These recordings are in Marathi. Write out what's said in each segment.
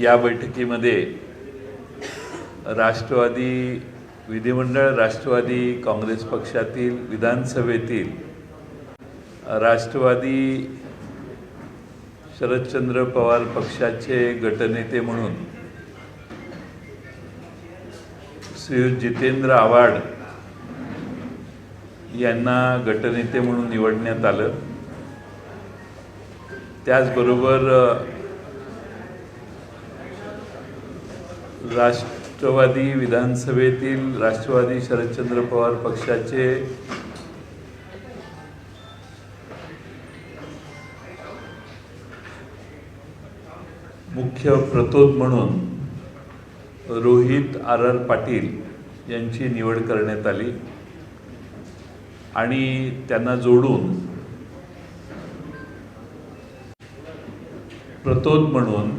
या बैठकीमध्ये राष्ट्रवादी विधिमंडळ राष्ट्रवादी काँग्रेस पक्षातील विधानसभेतील राष्ट्रवादी शरदचंद्र पवार पक्षाचे गटनेते म्हणून श्रीयुत जितेंद्र आव्हाड यांना गटनेते म्हणून निवडण्यात आलं. त्याचबरोबर राष्ट्रवादी विधानसभेतील राष्ट्रवादी शरदचंद्र पवार पक्षाचे मुख्य प्रतोद म्हणून रोहित आर आर पाटील यांची निवड करण्यात आली. आणि त्यांना जोडून प्रतोद म्हणून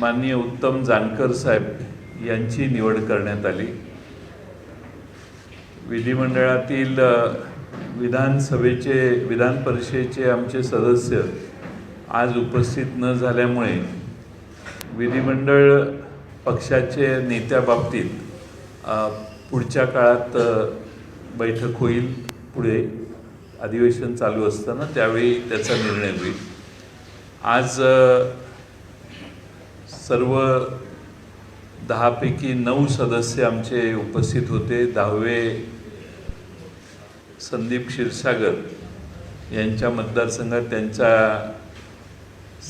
माननीय उत्तम जानकर साहेब यांची निवड करण्यात आली. विधिमंडळातील विधानसभेचे विधान परिषदेचे आमचे सदस्य आज उपस्थित न झाल्यामुळे विधिमंडळ पक्षाचे नेत्याबाबतीत पुढच्या काळात बैठक होईल. पुढे अधिवेशन चालू असताना त्यावेळी त्याचा निर्णय होईल. आज सर्व दहापैकी नऊ सदस्य आमचे उपस्थित होते. दहावे संदीप क्षीरसागर यांच्या मतदारसंघात त्यांच्या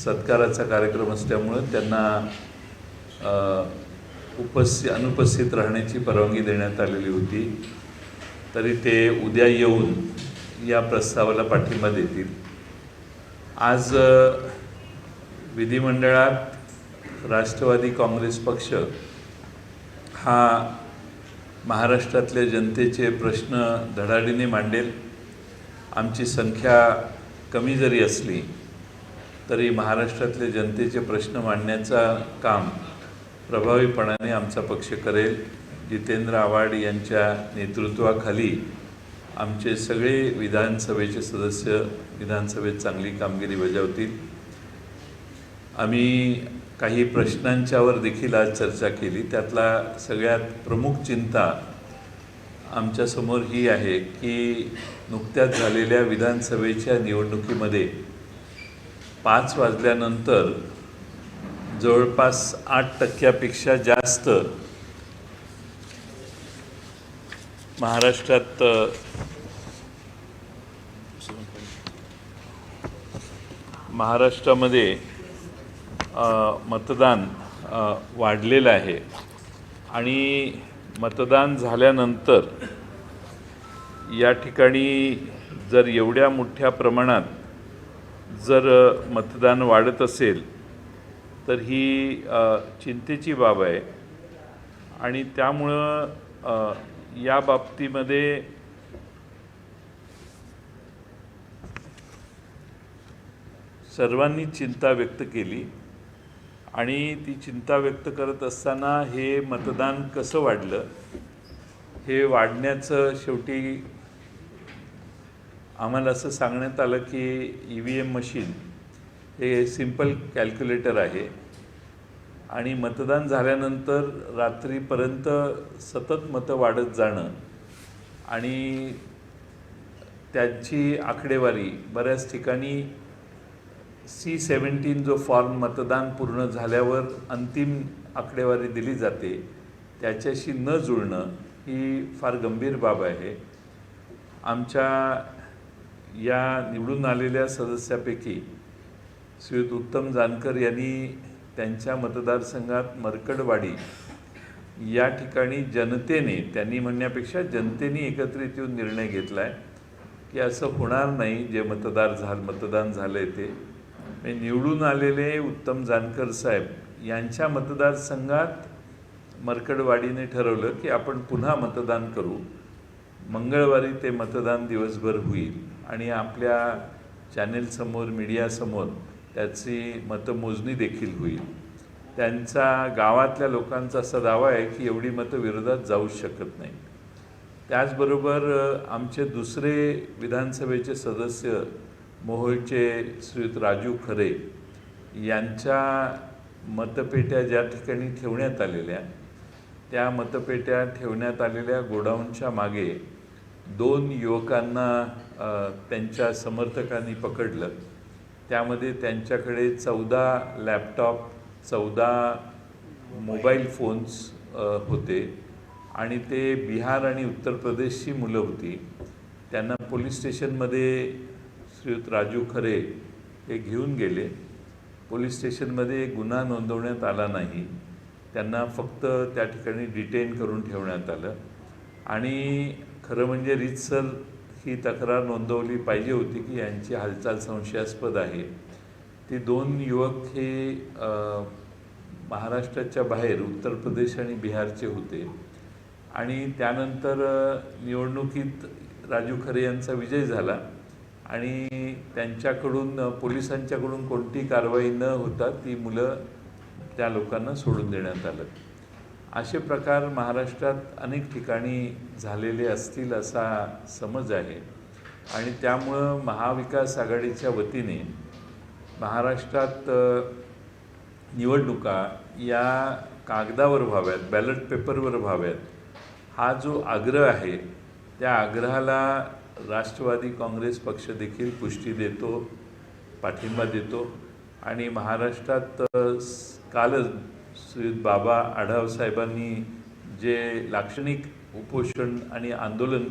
सत्काराचा कार्यक्रम असल्यामुळं त्यांना उपस्थित अनुपस्थित राहण्याची परवानगी देण्यात आलेली होती. तरी ते उद्या येऊन या प्रस्तावाला पाठिंबा देतील. आज विधिमंडळात राष्ट्रवादी काँग्रेस पक्ष हा महाराष्ट्रातल्या जनतेचे प्रश्न धडाडीने मांडेल. आमची संख्या कमी जरी असली तरी महाराष्ट्रातले जनतेचे प्रश्न मांडण्याचा काम प्रभावीपणाने आमचा पक्ष करेल. जितेंद्र आव्हाड यांच्या नेतृत्वाखाली आमचे सगळे विधानसभेचे सदस्य विधानसभेत चांगली कामगिरी बजावतील. आम्ही काही प्रश्नांच्यावर देखील आज चर्चा केली. त्यातला सगळ्यात प्रमुख चिंता आमच्यासमोर ही आहे की नुकत्याच झालेल्या विधानसभेच्या निवडणुकीमध्ये पाच वाजल्यानंतर जवळपास आठ टक्क्यापेक्षा जास्त महाराष्ट्रात महाराष्ट्रामध्ये मतदान वाढलेलं आहे. आणि मतदान झाल्यानंतर या ठिकाणी जर एवढ्या मोठ्या प्रमाणात जर मतदान वाढत असेल तर ही चिंतेची बाब आहे. आणि त्यामुळं या बाबतीमध्ये सर्वांनी चिंता व्यक्त केली. आणि ती चिंता व्यक्त करत असताना हे मतदान कसं वाढलं? हे वाढण्याचं शेवटी आम्हाला असं सांगण्यात आलं की ई व्ही एम मशीन हे सिंपल कॅल्क्युलेटर आहे. आणि मतदान झाल्यानंतर रात्रीपर्यंत सतत मतं वाढत जाणं आणि त्यांची आकडेवारी बऱ्याच ठिकाणी सी सेवन्टीन जो फॉर्म मतदान पूर्ण झाल्यावर अंतिम आकडेवारी दिली जाते त्याच्याशी न जुळणं ही फार गंभीर बाब आहे. आमच्या या निवडून आलेल्या सदस्यापैकी श्रीयुत उत्तम जानकर यांनी त्यांच्या मतदारसंघात मरकडवाडी या ठिकाणी जनतेने त्यांनी म्हणण्यापेक्षा जनतेने एकत्रित येऊन निर्णय घेतला आहे की असं होणार नाही जे मतदार झाल मतदान झालं आहे ते. म्हणजे निवडून आलेले उत्तम जानकर साहेब यांच्या मतदारसंघात मरकडवाडीने ठरवलं की आपण पुन्हा मतदान करू. मंगळवारी ते मतदान दिवसभर होईल आणि आपल्या चॅनेलसमोर मीडियासमोर त्याची मतमोजणी देखील होईल. त्यांचा गावातल्या लोकांचा असा दावा आहे की एवढी मतं विरोधात जाऊच शकत नाही त्याचबरोबर आमचे दुसरे विधानसभेचे सदस्य मोहोळचे श्रीयुत राजू खरे यांच्या मतपेट्या ज्या ठिकाणी ठेवण्यात आलेल्या त्या मतपेट्या ठेवण्यात आलेल्या गोडाऊनच्या मागे दोन युवकांना त्यांच्या समर्थकांनी पकडलं. त्यामध्ये त्यांच्याकडे चौदा लॅपटॉप चौदा मोबाईल फोन्स होते आणि ते बिहार आणि उत्तर प्रदेशची मुलं होती. त्यांना पोलीस स्टेशनमध्ये श्रीयुत राजू खरे हे घेऊन गेले. पोलीस स्टेशनमध्ये गुन्हा नोंदवण्यात आला नाही. त्यांना फक्त त्या ठिकाणी डिटेन करून ठेवण्यात आलं. आणि खरं म्हणजे रितसर ही तक्रार नोंदवली पाहिजे होती की यांची हालचाल संशयास्पद आहे. ती दोन युवक हे महाराष्ट्राच्या बाहेर उत्तर प्रदेश आणि बिहारचे होते. आणि त्यानंतर निवडणुकीत राजू खरे यांचा विजय झाला. आणि त्यांच्याकडून पोलिसांच्याकडून कोणती कारवाई न होता ती मुलं त्या लोकांना सोडून देण्यात आलं. असे प्रकार महाराष्ट्रात अनेक ठिकाणी झालेले असतील असा समज आहे. आणि त्यामुळं महाविकास आघाडीच्या वतीने महाराष्ट्रात निवडणुका या कागदावर व्हाव्यात बॅलट पेपरवर व्हाव्यात. हा जो आग्रह आहे त्या आग्रहाला राष्ट्रवादी काँग्रेस पक्ष देखील पुष्टी देतो पाठिंबा देतो. आणि महाराष्ट्रात कालच श्रीयुत बाबा आढाव साहेबांनी जे लाक्षणिक उपोषण आणि आंदोलन